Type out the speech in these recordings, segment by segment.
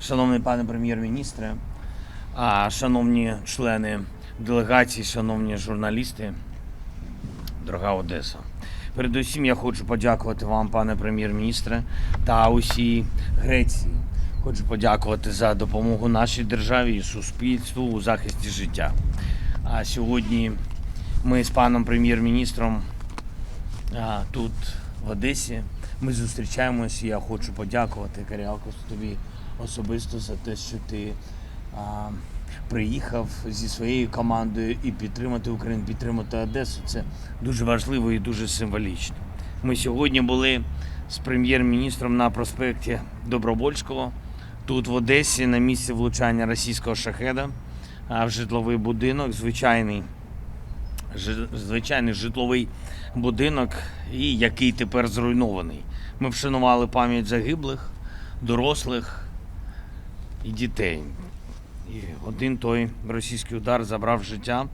Шановний пане прем'єр-міністре, шановні члени делегації, шановні журналісти, дорога Одеса. Передусім я хочу подякувати вам, пане прем'єр-міністре, та усій Греції. Хочу подякувати за допомогу нашій державі і суспільству у захисті життя. А сьогодні ми з паном прем'єр-міністром тут, в Одесі. Ми зустрічаємось. і Я хочу подякувати Каріалкос тобі особисто за те, що ти а, приїхав зі своєю командою і підтримати Україну, підтримати Одесу. Це дуже важливо і дуже символічно. Ми сьогодні були з прем'єр-міністром на проспекті Добровольського, тут в Одесі, на місці влучання російського шахеда а, в житловий будинок, звичайний звичайний житловий будинок, і який тепер зруйнований. Ми вшанували пам'ять загиблих, дорослих і дітей. І один той російський удар забрав життя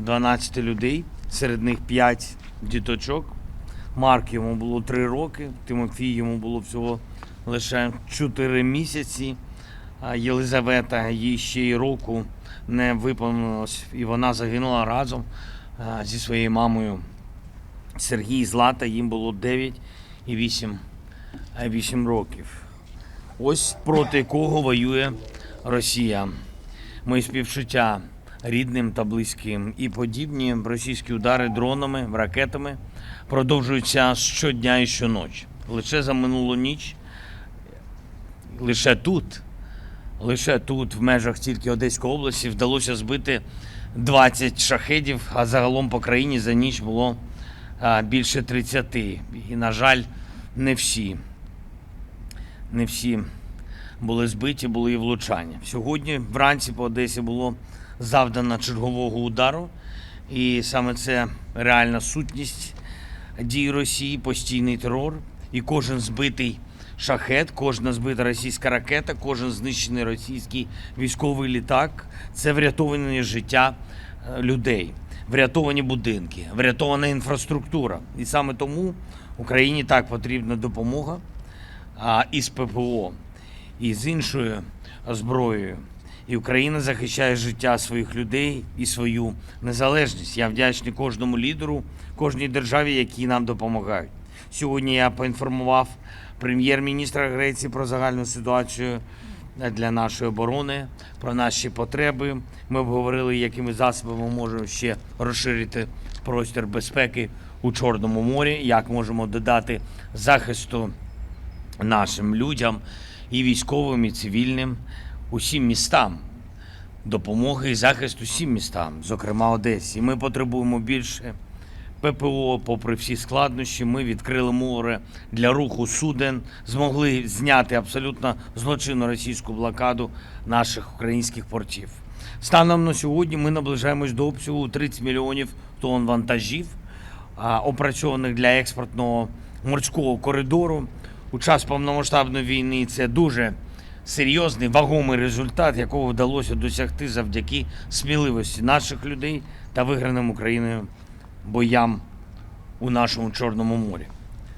12 людей, серед них 5 діточок. Марк йому було 3 роки, Тимофій йому було всього лише 4 місяці. Єлизавета їй ще й року не виповнилось, і вона загинула разом зі своєю мамою. Сергій Злата, їм було 9 і 8, 8 років. Ось проти кого воює Росія. Мої співчуття рідним та близьким. І подібні російські удари дронами, ракетами продовжуються щодня і щоночі. Лише за минулу ніч, лише тут, лише тут, в межах тільки Одеської області, вдалося збити 20 шахедів, а загалом по країні за ніч було більше 30. І, на жаль, не всі. Не всі були збиті, були і влучання. Сьогодні вранці по Одесі було завдано чергового удару, і саме це реальна сутність дій Росії, постійний терор. І кожен збитий шахет, кожна збита російська ракета, кожен знищений російський військовий літак це врятовані життя е, людей, врятовані будинки, врятована інфраструктура. І саме тому Україні так потрібна допомога із ППО, і з іншою зброєю. І Україна захищає життя своїх людей і свою незалежність. Я вдячний кожному лідеру, кожній державі, які нам допомагають. Сьогодні я поінформував прем'єр-міністра Греції про загальну ситуацію для нашої оборони, про наші потреби. Ми обговорили, якими засобами можемо ще розширити простір безпеки у Чорному морі, як можемо додати захисту нашим людям і військовим, і цивільним, усім містам. Допомоги і захист усім містам, зокрема Одесі. Ми потребуємо більше ППО, попри всі складнощі. Ми відкрили море для руху суден, змогли зняти абсолютно злочинну російську блокаду наших українських портів. Станом на сьогодні ми наближаємось до обсягу у 30 мільйонів тонн вантажів, опрацьованих для експортного морського коридору. У час повномасштабної війни це дуже серйозний вагомий результат, якого вдалося досягти завдяки сміливості наших людей та виграним Україною боям у нашому Чорному морі.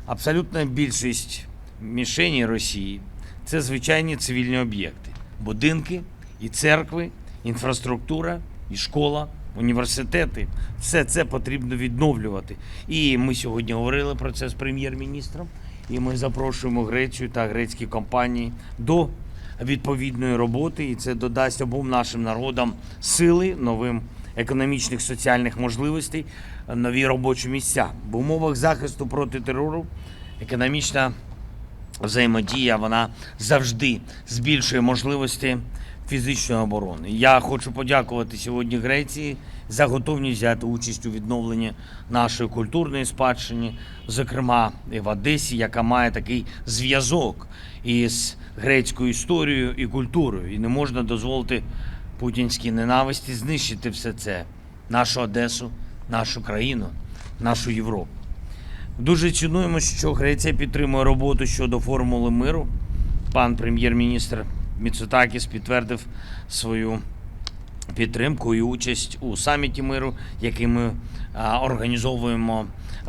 Абсолютна більшість мішені Росії це звичайні цивільні об'єкти: будинки і церкви, інфраструктура і школа, університети. Все це потрібно відновлювати. І ми сьогодні говорили про це з прем'єр-міністром. І ми запрошуємо Грецію та грецькі компанії до відповідної роботи, і це додасть обом нашим народам сили, новим економічних соціальних можливостей, нові робочі місця. В умовах захисту проти терору економічна взаємодія вона завжди збільшує можливості фізичної оборони. Я хочу подякувати сьогодні Греції за готовність взяти участь у відновленні нашої культурної спадщини, зокрема і в Одесі, яка має такий зв'язок із грецькою історією і культурою. І не можна дозволити путінській ненависті знищити все це, нашу Одесу, нашу країну, нашу Європу. Дуже цінуємо, що Греція підтримує роботу щодо формули миру. Пан прем'єр-міністр Міцутакіс підтвердив свою підтримку і участь у саміті миру, який ми організовуємо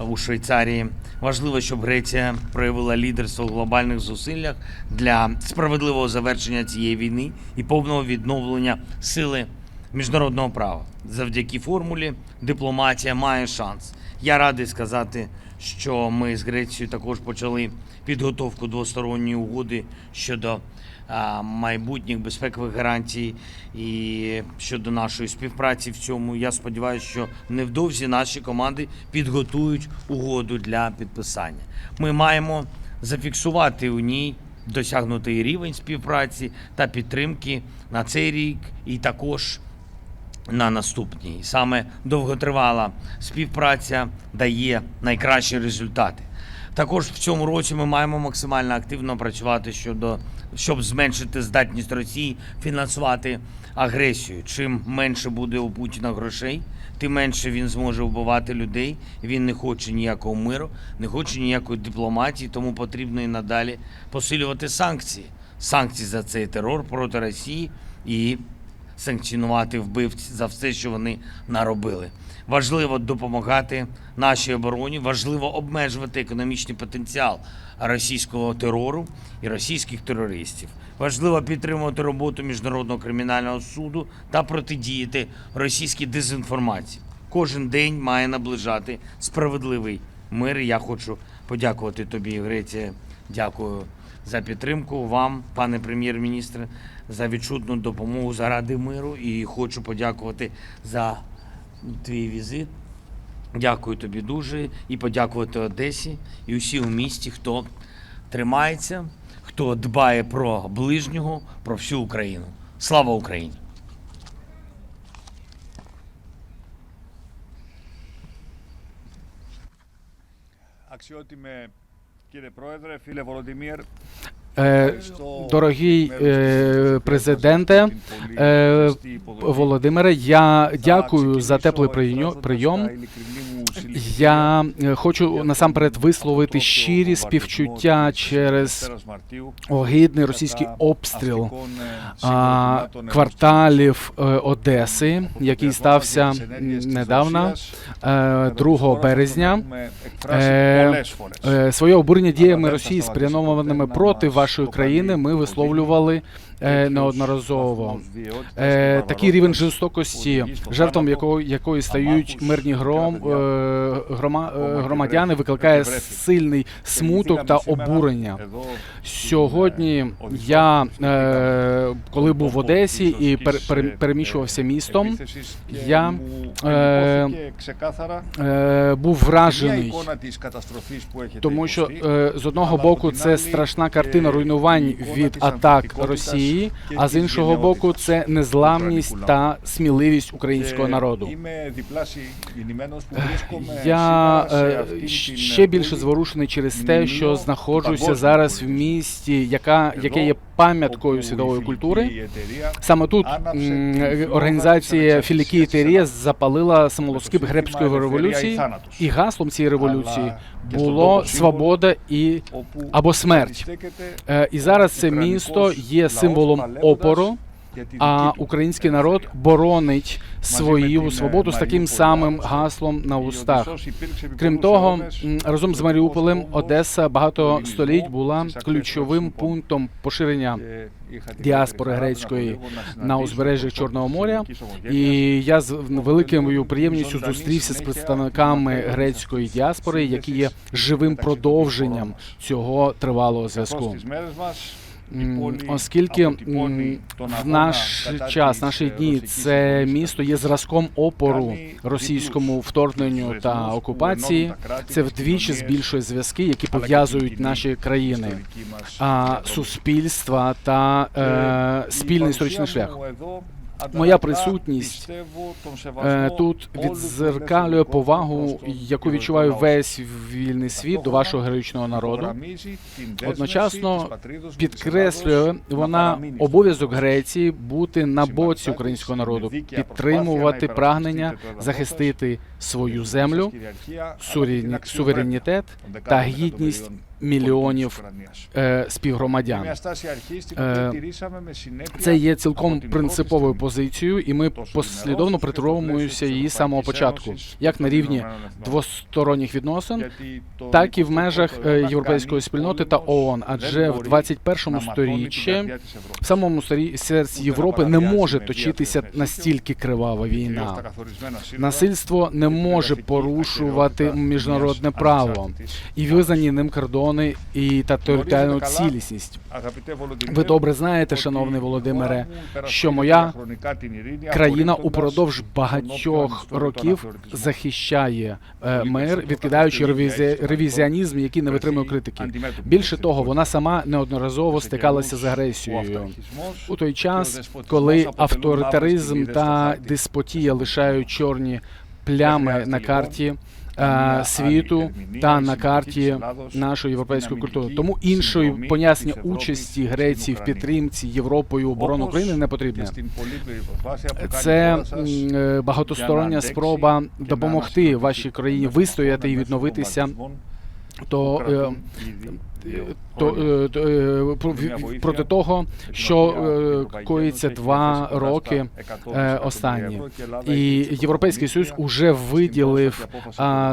у Швейцарії. Важливо, щоб Греція проявила лідерство в глобальних зусиллях для справедливого завершення цієї війни і повного відновлення сили міжнародного права. Завдяки формулі дипломатія має шанс. Я радий сказати, що ми з Грецією також почали підготовку двосторонньої угоди щодо майбутніх безпекових гарантій і щодо нашої співпраці в цьому. Я сподіваюся, що невдовзі наші команди підготують угоду для підписання. Ми маємо зафіксувати у ній досягнутий рівень співпраці та підтримки на цей рік і також на наступній. Саме довготривала співпраця дає найкращі результати. Також в цьому році ми маємо максимально активно працювати щодо щоб зменшити здатність Росії фінансувати агресію. Чим менше буде у Путіна грошей, тим менше він зможе вбивати людей. Він не хоче ніякого миру, не хоче ніякої дипломатії, тому потрібно і надалі посилювати санкції. Санкції за цей терор проти Росії і санкціонувати вбивць за все, що вони наробили. Важливо допомагати нашій обороні, важливо обмежувати економічний потенціал російського терору і російських терористів. Важливо підтримувати роботу міжнародного кримінального суду та протидіяти російській дезінформації. Кожен день має наближати справедливий мир. Я хочу подякувати тобі, Греція. Дякую за підтримку вам, пане прем'єр-міністре, за відчутну допомогу заради миру. І хочу подякувати за твій візит. Дякую тобі дуже і подякувати Одесі і усі у місті, хто тримається, хто дбає про ближнього, про всю Україну. Слава Україні! Αξιότιμε κύριε Πρόεδρε, φίλε Βολοντιμίρ, Е, Дорогий е, президенте е, Володимире, я дякую за теплий прийом. Я е, хочу насамперед висловити щирі співчуття через огидний російський обстріл кварталів е, Одеси, який стався недавно, е, 2 березня. Е, Е, Своє обурення діями Росії, спрямованими проти вашої країни, ми висловлювали неодноразово. Е, Такий рівень жорстокості, жертвам якого якої стають мирні гром е, грома, е, громадяни, викликає сильний смуток та обурення. Сьогодні я, е, коли був в Одесі і пер, пер, переміщувався містом, я е, е, був вражений. Тому що е, з одного боку це страшна картина руйнувань від атак Росії, а з іншого боку, це незламність та сміливість українського народу. Я е, ще більше зворушений через те, що знаходжуся зараз в місті, яка яке є пам'яткою світової культури. Саме тут організація Філікії Терія запалила самолоскип гребської революції, і гаслом цієї революції було свобода і або смерть. Е, І зараз це місто є символом опору. А український народ боронить свою свободу з таким самим гаслом на устах. Крім того, разом з Маріуполем Одеса багато століть була ключовим пунктом поширення діаспори грецької на узбережжях Чорного моря. І я з великою приємністю зустрівся з представниками грецької діаспори, які є живим продовженням цього тривалого зв'язку. Оскільки в наш час, наші дні, це місто є зразком опору російському вторгненню та окупації, це вдвічі збільшує зв'язки, які пов'язують наші країни, суспільства та е, спільний історичний шлях моя присутність е, тут відзеркалює повагу, яку відчуваю весь вільний світ до вашого героїчного народу. одночасно підкреслює вона обов'язок Греції бути на боці українського народу, підтримувати прагнення захистити свою землю, суверенітет та гідність. Мільйонів е, співгромадян. Е, це є цілком принциповою позицію, і ми послідовно притримуємося її самого початку, як на рівні двосторонніх відносин, так і в межах е, європейської спільноти та ООН. Адже в 21 сторіччі в самому серці Європи не може точитися настільки кривава війна. Насильство не може порушувати міжнародне право і визнані ним кордони і та територіальну цілісність. Ви добре знаєте, шановний Володимире, що моя країна упродовж багатьох років захищає е, мир, відкидаючи ревізіонізм, який не витримує критики. Більше того, вона сама неодноразово стикалася з агресією у той час, коли авторитаризм та диспотія лишають чорні плями на карті світу та на карті нашої європейської культури. Тому іншої пояснення участі Греції в підтримці Європою оборони України не потрібне. Це е, багатостороння спроба допомогти вашій країні вистояти і відновитися. То, е, то, е, то, е, про- проти того, що е, коїться два роки е, останні. І Європейський Союз уже виділив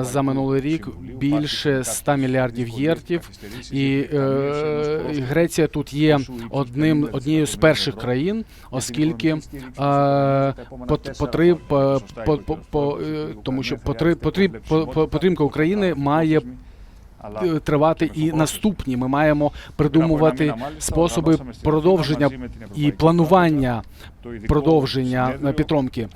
за минулий рік більше 100 мільярдів єртів. І е, Греція тут є одним однією з перших країн, оскільки е, пот- по, по, по, по, е, тому що потреб, потреб, по, по, підтримка України має е, тривати і наступні. Ми маємо придумувати способи продовження і планування продовження е, підтримки.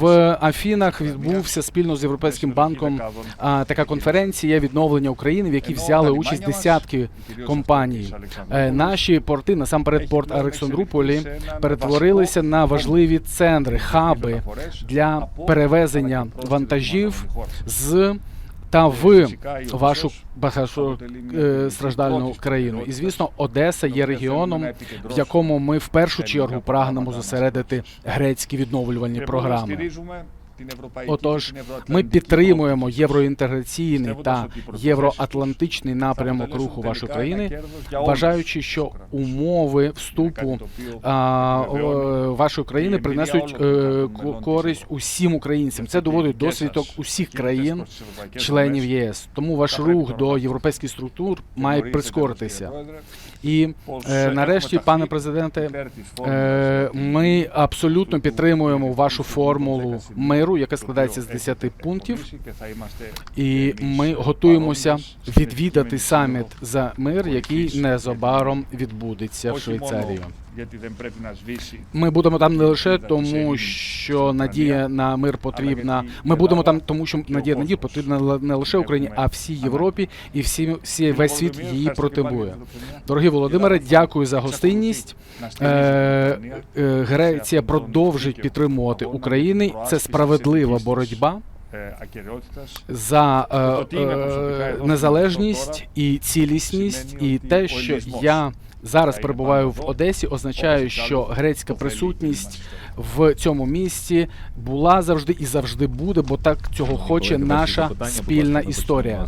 В Афінах відбувся спільно з Європейським банком така конференція відновлення України, в якій взяли участь десятки компаній. Е, Наші порти, насамперед порт Олександрополі, перетворилися на важливі центри, хаби для перевезення вантажів з та в вашу багатостраждальну країну. І звісно, Одеса є регіоном, в якому ми в першу чергу прагнемо зосередити грецькі відновлювальні програми. Отож, ми підтримуємо євроінтеграційний та євроатлантичний напрямок руху вашої країни, вважаючи, що умови вступу а, вашої країни принесуть е, користь усім українцям. Це доводить досвідок усіх країн, членів ЄС. Тому ваш рух до європейських структур має прискоритися. І е, нарешті, пане президенте, е, ми абсолютно підтримуємо вашу формулу миру, яка складається з 10 пунктів. І ми готуємося відвідати саміт за мир, який незабаром відбудеться в Швейцарії. Ми будемо там не лише тому, що надія на мир потрібна. Ми будемо там, тому що надія на мир потрібна не лише Україні, а всій Європі і всі, всі весь світ її потребує. Дорогі Володимире, дякую за гостинність. Е, е, Греція продовжить підтримувати Україну. Це справедлива боротьба за е, е, незалежність і цілісність, і те, що я зараз перебуваю в Одесі, означає, що грецька присутність в цьому місті була завжди і завжди буде, бо так цього хоче наша спільна історія.